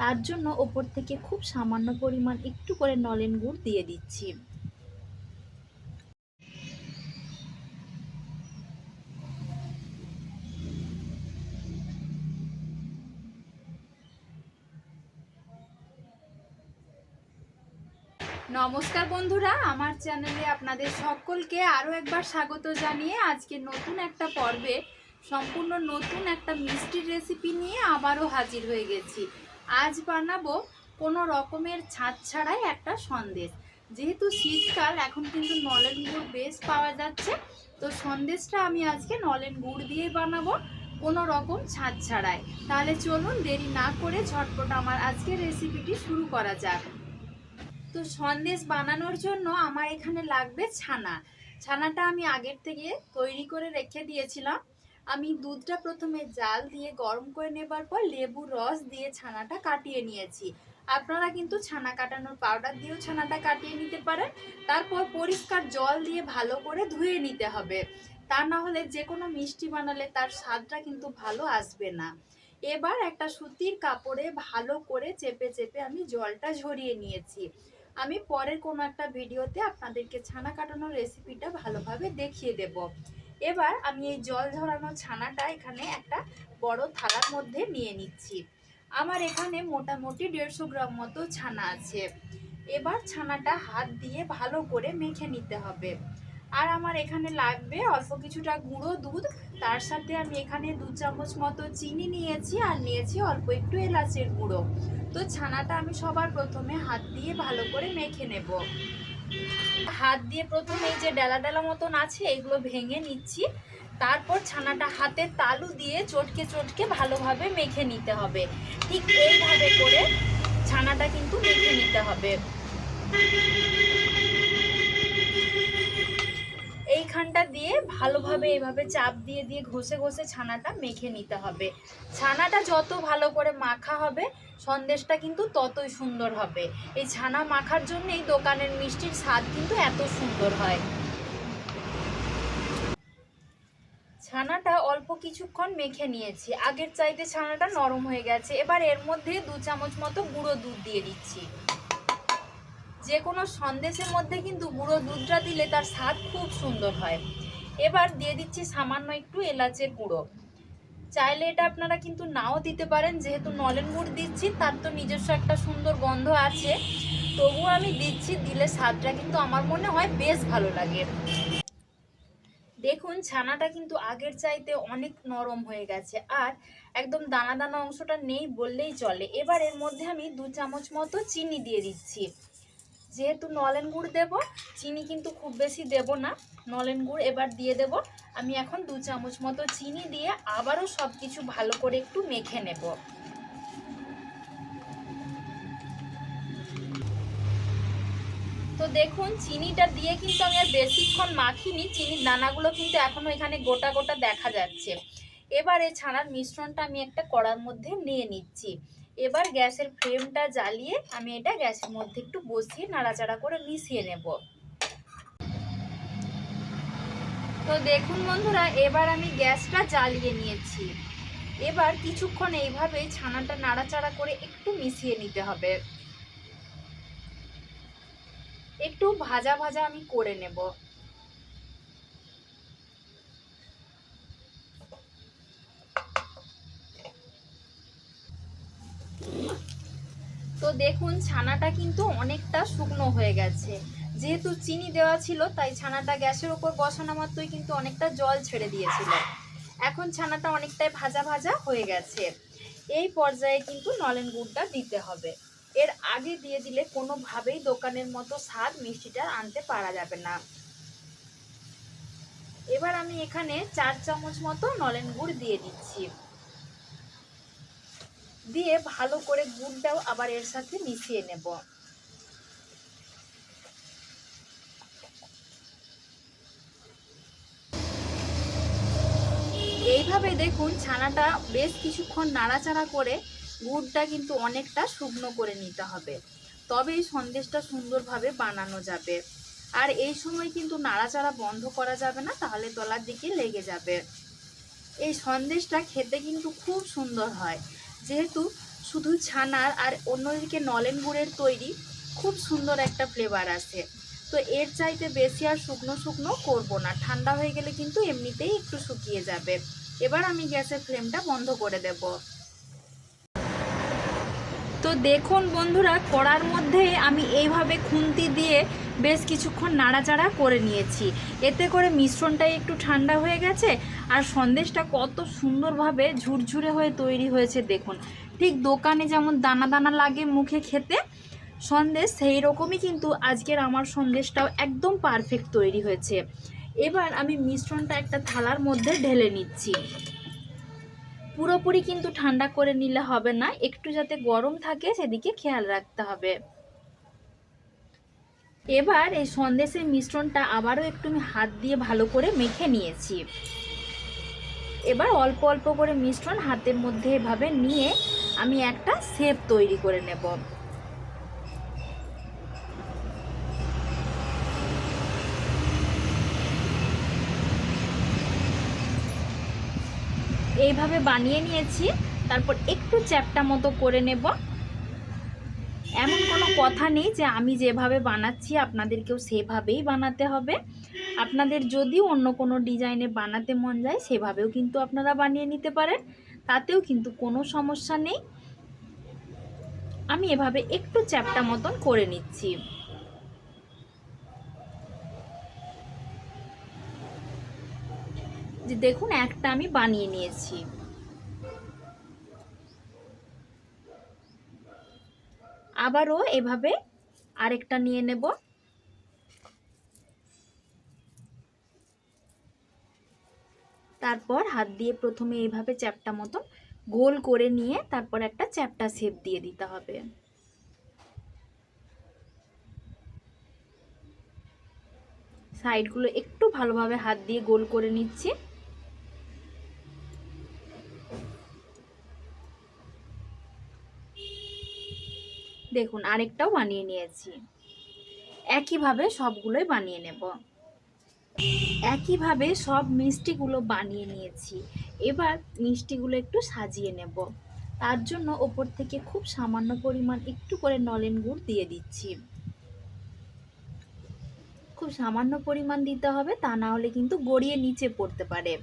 তার জন্য ওপর থেকে খুব সামান্য পরিমাণ একটু করে নলেন গুড় দিয়ে দিচ্ছি। নমস্কার বন্ধুরা, আমার চ্যানেলে আপনাদের সকলকে আরও একবার স্বাগত জানিয়ে আজকে নতুন একটা পর্বে, সম্পূর্ণ নতুন একটা মিষ্টির রেসিপি নিয়ে আবারও হাজির হয়ে গেছি। আজ বানাবো কোনো রকমের ছাদ ছাড়াই একটা সন্দেশ। যেহেতু শীতকাল, এখন কিন্তু নলেন গুড় বেশ পাওয়া যাচ্ছে। তো সন্দেশটা আমি আজকে নলেন গুড় দিয়ে বানাবো কোনো রকম ছাদ ছাড়াই। তাহলে চলুন দেরি না করে ঝটপট আমার আজকের রেসিপিটি শুরু করা যাক। তো সন্দেশ বানানোর জন্য আমার এখানে লাগবে ছানা। ছানাটা আমি আগের থেকে তৈরি করে রেখে দিয়েছিলাম। আমি দুধটা প্রথমে জাল দিয়ে গরম করে নেবার পর লেবুর রস দিয়ে ছানাটা কাটিয়ে নিয়েছি। আপনারা কিন্তু ছানা কাটানোর পাউডার দিয়েও ছানাটা কাটিয়ে নিতে পারেন। তারপর পরিষ্কার জল দিয়ে ভালো করে ধুয়ে নিতে হবে। তা না হলে যে কোনো মিষ্টি বানালে তার স্বাদটা কিন্তু ভালো আসবে না। এবার একটা সুতির কাপড়ে ভালো করে চেপে চেপে আমি জলটা ঝরিয়ে নিয়েছি। আমি পরের কোনো একটা ভিডিওতে আপনাদেরকে ছানা কাটানোর রেসিপিটা ভালোভাবে দেখিয়ে দেব। এবার আমি এই জল ঝরানো ছানাটা এখানে একটা বড় থালার মধ্যে নিয়ে নিচ্ছি। আমার এখানে মোটামুটি দেড়শো গ্রাম মতো ছানা আছে। এবার ছানাটা হাত দিয়ে ভালো করে মেখে নিতে হবে। আর আমার এখানে লাগবে অল্প কিছুটা গুঁড়ো দুধ। তার সাথে আমি এখানে দু চামচ মতো চিনি নিয়েছি আর নিয়েছি অল্প একটু এলাচের গুঁড়ো। তো ছানাটা আমি সবার প্রথমে হাত দিয়ে ভালো করে মেখে নেব। হাত দিয়ে প্রথমে এই যে ডেলা ডেলা মতন আছে, এগুলো ভেঙে নিচ্ছি। তারপর ছানাটা হাতে তালু দিয়ে চটকে চটকে ভালোভাবে মেখে নিতে হবে। ঠিক এইভাবে করে ছানাটা কিন্তু মেখে নিতে হবে। দিয়ে ভালোভাবে এভাবে চাপ দিয়ে দিয়ে ঘষে ঘষে ছানাটা মেখে নিতে হবে। ছানাটা যত ভালো করে মাখা হবে, সন্দেশটা কিন্তু ততই সুন্দর হবে। এই ছানা মাখার জন্যই দোকানের মিষ্টির স্বাদ কিন্তু এত সুন্দর হয়। ছানাটা অল্প কিছুক্ষণ মেখে নিয়েছি। আগের চাইতে ছানাটা নরম হয়ে গেছে। এবার এর মধ্যে দু চামচ মতো গুঁড়ো দুধ দিয়ে দিচ্ছি। যে কোনো সন্দেশের মধ্যে কিন্তু গুঁড়ো দুধটা দিলে তার স্বাদ খুব সুন্দর হয়। এবার দিয়ে দিচ্ছি সামান্য একটু এলাচের গুঁড়ো। চাইলে এটা আপনারা কিন্তু নাও দিতে পারেন, যেহেতু নলেন গুড় দিচ্ছি, তার তো নিজস্ব একটা সুন্দর গন্ধ আছে। তবুও আমি দিচ্ছি, দিলে স্বাদটা কিন্তু আমার মনে হয় বেশ ভালো লাগে। দেখুন, ছানাটা কিন্তু আগের চাইতে অনেক নরম হয়ে গেছে, আর একদম দানা দানা অংশটা নেই বললেই চলে। এবার এর মধ্যে আমি দু চামচ মতো চিনি দিয়ে দিচ্ছি। যেহেতু নলেন গুড় দেব, চিনি কিন্তু খুব বেশি দেব না। নলেন গুড় এবার দিয়ে দেব। আমি এখন দু চামচ মতো চিনি দিয়ে আবারও সব কিছু ভালো করে একটু মেখে নেব। তো দেখুন, চিনিটা দিয়ে কিন্তু আমি আর বেশিক্ষণ মাখিনি। চিনির দানাগুলো কিন্তু এখনও এখানে গোটা গোটা দেখা যাচ্ছে। এবার ছানার মিশ্রণটা আমি একটা কড়ার মধ্যে নিয়ে নিচ্ছি। এবার গ্যাসের ফ্লেমটা জ্বালিয়ে আমি এটা গ্যাসের মধ্যে একটু বসিয়ে নাড়াচাড়া করে মিশিয়ে নেব। তো দেখুন বন্ধুরা, এবার আমি গ্যাসটা জ্বালিয়ে নিয়েছি। এবার কিছুক্ষণ এইভাবে ছানাটা নাড়াচাড়া করে একটু মিশিয়ে নিতে হবে। একটু ভাজা ভাজা আমি করে নেব। তো দেখুন, ছানাটা কিন্তু অনেকটা শুকনো হয়ে গেছে। যেহেতু চিনি দেওয়া ছিল, তাই ছানাটা গ্যাসের উপর বসানো মাত্রই কিন্তু অনেকটা জল ছেড়ে দিয়েছিল। এখন ছানাটা অনেকটাই ভাজা ভাজা হয়ে গেছে। এই পর্যায়ে কিন্তু নলেন গুড়টা দিতে হবে। এর আগে দিয়ে দিলে কোনোভাবেই দোকানের মতো স্বাদ মিষ্টিটা আনতে পারা যাবে না। এবার আমি এখানে চার চামচ মতো নলেন গুড় দিয়ে দিচ্ছি। দিয়ে ভালো করে গুড়টাও আবার এর সাথে মিশিয়ে নেব। এইভাবে দেখুন ছানাটা বেশ কিছুক্ষণ নাড়াচাড়া করে গুড়টা কিন্তু অনেকটা শুকনো করে নিতে হবে। তবে এই সন্দেশটা সুন্দরভাবে বানানো যাবে। আর এই সময় কিন্তু নাড়াচাড়া বন্ধ করা যাবে না, তাহলে তলার দিকে লেগে যাবে। এই সন্দেশটা খেতে কিন্তু খুব সুন্দর হয়। যেহেতু শুধু ছানার আর অন্যদিকে নলেন গুড়ের তৈরি খুব সুন্দর একটা ফ্লেভার আছে। তো এর চাইতে বেশি আর শুকনো শুকনো করব না। ঠান্ডা হয়ে গেলে কিন্তু এমনিতেই একটু শুকিয়ে যাবে। এবার আমি গ্যাসের ফ্লেমটা বন্ধ করে দেব। তো দেখুন বন্ধুরা, কড়ার মধ্যে আমি এইভাবে খুন্তি দিয়ে বেশ কিছুক্ষণ নাড়াচাড়া করে নিয়েছি। এতে করে মিশ্রণটাই একটু ঠান্ডা হয়ে গেছে আর সন্দেশটা কত সুন্দরভাবে ঝুরঝুরে হয়ে তৈরি হয়েছে দেখুন। ঠিক দোকানে যেমন দানা দানা লাগে মুখে খেতে, সন্দেশ সেই রকমই কিন্তু আজকের আমার সন্দেশটাও একদম পারফেক্ট তৈরি হয়েছে। এবার আমি মিশ্রণটা একটা থালার মধ্যে ঢেলে নিচ্ছি। পুরোপুরি কিন্তু ঠান্ডা করে নিলে হবে না, একটু যাতে গরম থাকে সেদিকে খেয়াল রাখতে হবে। এবার এই সন্দেশের মিশ্রণটা আবারও একটু আমি হাত দিয়ে ভালো করে মেখে নিয়েছি। এবার অল্প অল্প করে মিশ্রণ হাতের মধ্যে এভাবে নিয়ে আমি একটা শেপ তৈরি করে নেব। এইভাবে বানিয়ে নিয়েছি, তারপর একটু চ্যাপটা মতো করে নেব। এমন কোনো কথা নেই যে আমি যেভাবে বানাচ্ছি আপনাদেরকেও সেভাবেই বানাতে হবে। আপনাদের যদি অন্য কোনো ডিজাইনে বানাতে মন যায়, সেভাবেও কিন্তু আপনারা বানিয়ে নিতে পারেন। তাতেও কিন্তু কোনো সমস্যা নেই। আমি এভাবে একটু চ্যাপটা মতন করে নিচ্ছি। যে দেখুন, একটা আমি বানিয়ে নিয়েছি। আবারও এভাবে আরেকটা নিয়ে নেব। তারপর হাত দিয়ে প্রথমে এইভাবে চ্যাপটা মতো গোল করে নিয়ে তারপর একটা চ্যাপটা শেপ দিয়ে দিতে হবে। সাইডগুলো একটু ভালোভাবে হাত দিয়ে গোল করে নিচ্ছি। দেখুন, আরেকটাও বানিয়ে নিয়েছি। একইভাবে সবগুলোই বানিয়ে নেব। একইভাবে সব মিষ্টিগুলো বানিয়ে নিয়েছি। এবার মিষ্টিগুলো একটু সাজিয়ে নেব। তার জন্য ওপর থেকে খুব সামান্য পরিমাণ একটু করে নলেন গুড় দিয়ে দিচ্ছি। খুব সামান্য পরিমাণ দিতে হবে, তা না হলে কিন্তু গড়িয়ে নিচে পড়তে পারে।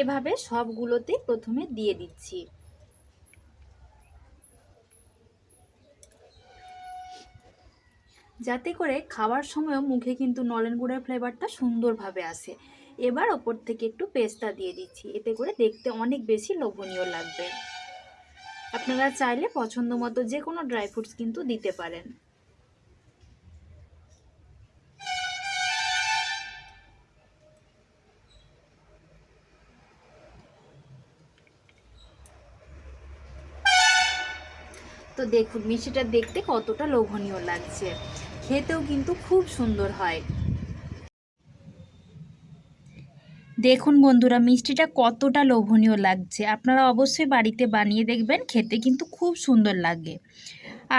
এভাবে সবগুলোতে প্রথমে দিয়ে দিচ্ছি। যাতে করে খাওয়ার সময়ও মুখে কিন্তু নলেন গুড়ের ফ্লেভারটা সুন্দরভাবে আসে। এবার ওপর থেকে একটু পেস্তা দিয়ে দিচ্ছি, এতে করে দেখতে অনেক বেশি লোভনীয় লাগবে। আপনারা চাইলে পছন্দ মতো যে কোনো ড্রাই ফ্রুটস কিন্তু দিতে পারেন। তো দেখুন, মিষ্টিটা দেখতে কতটা লোভনীয় লাগছে। খেতেও কিন্তু খুব সুন্দর হয়। দেখুন বন্ধুরা, মিষ্টিটা কতটা লোভনীয় লাগছে। আপনারা অবশ্যই বাড়িতে বানিয়ে দেখবেন, খেতে কিন্তু খুব সুন্দর লাগে।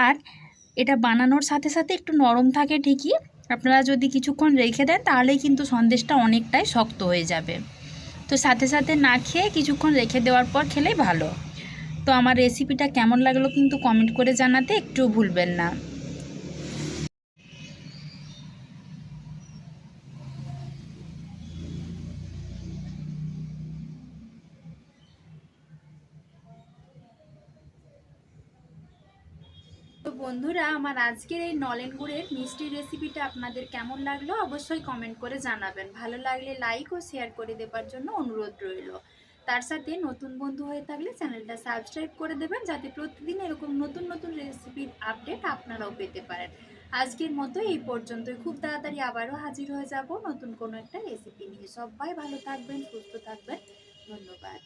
আর এটা বানানোর সাথে সাথে একটু নরম থাকে ঠিকই। আপনারা যদি কিছুক্ষণ রেখে দেন, তাহলেই কিন্তু সন্দেশটা অনেকটাই শক্ত হয়ে যাবে। তো সাথে সাথে না খেয়ে কিছুক্ষণ রেখে দেওয়ার পর খেলেই ভালো। তো আমার রেসিপিটা কেমন লাগল কিন্তু কমেন্ট করে জানাতে একটু ভুলবেন না। বন্ধুরা, আমার আজকের এই নলেন গুড়ের মিষ্টি রেসিপিটা আপনাদের কেমন লাগল অবশ্যই কমেন্ট করে জানাবেন। ভালো লাগলে লাইক ও শেয়ার করে দেবার জন্য অনুরোধ রইল। তার সাথে নতুন বন্ধু হয়ে থাকলে চ্যানেলটা সাবস্ক্রাইব করে দেবেন, যাতে প্রতিদিন এরকম নতুন নতুন রেসিপির আপডেট আপনারাও পেতে পারেন। আজকের মতো এই পর্যন্তই। খুব তাড়াতাড়ি আবারও হাজির হয়ে যাব নতুন কোনো একটা রেসিপি নিয়ে। সবাই ভালো থাকবেন, সুস্থ থাকবেন। ধন্যবাদ।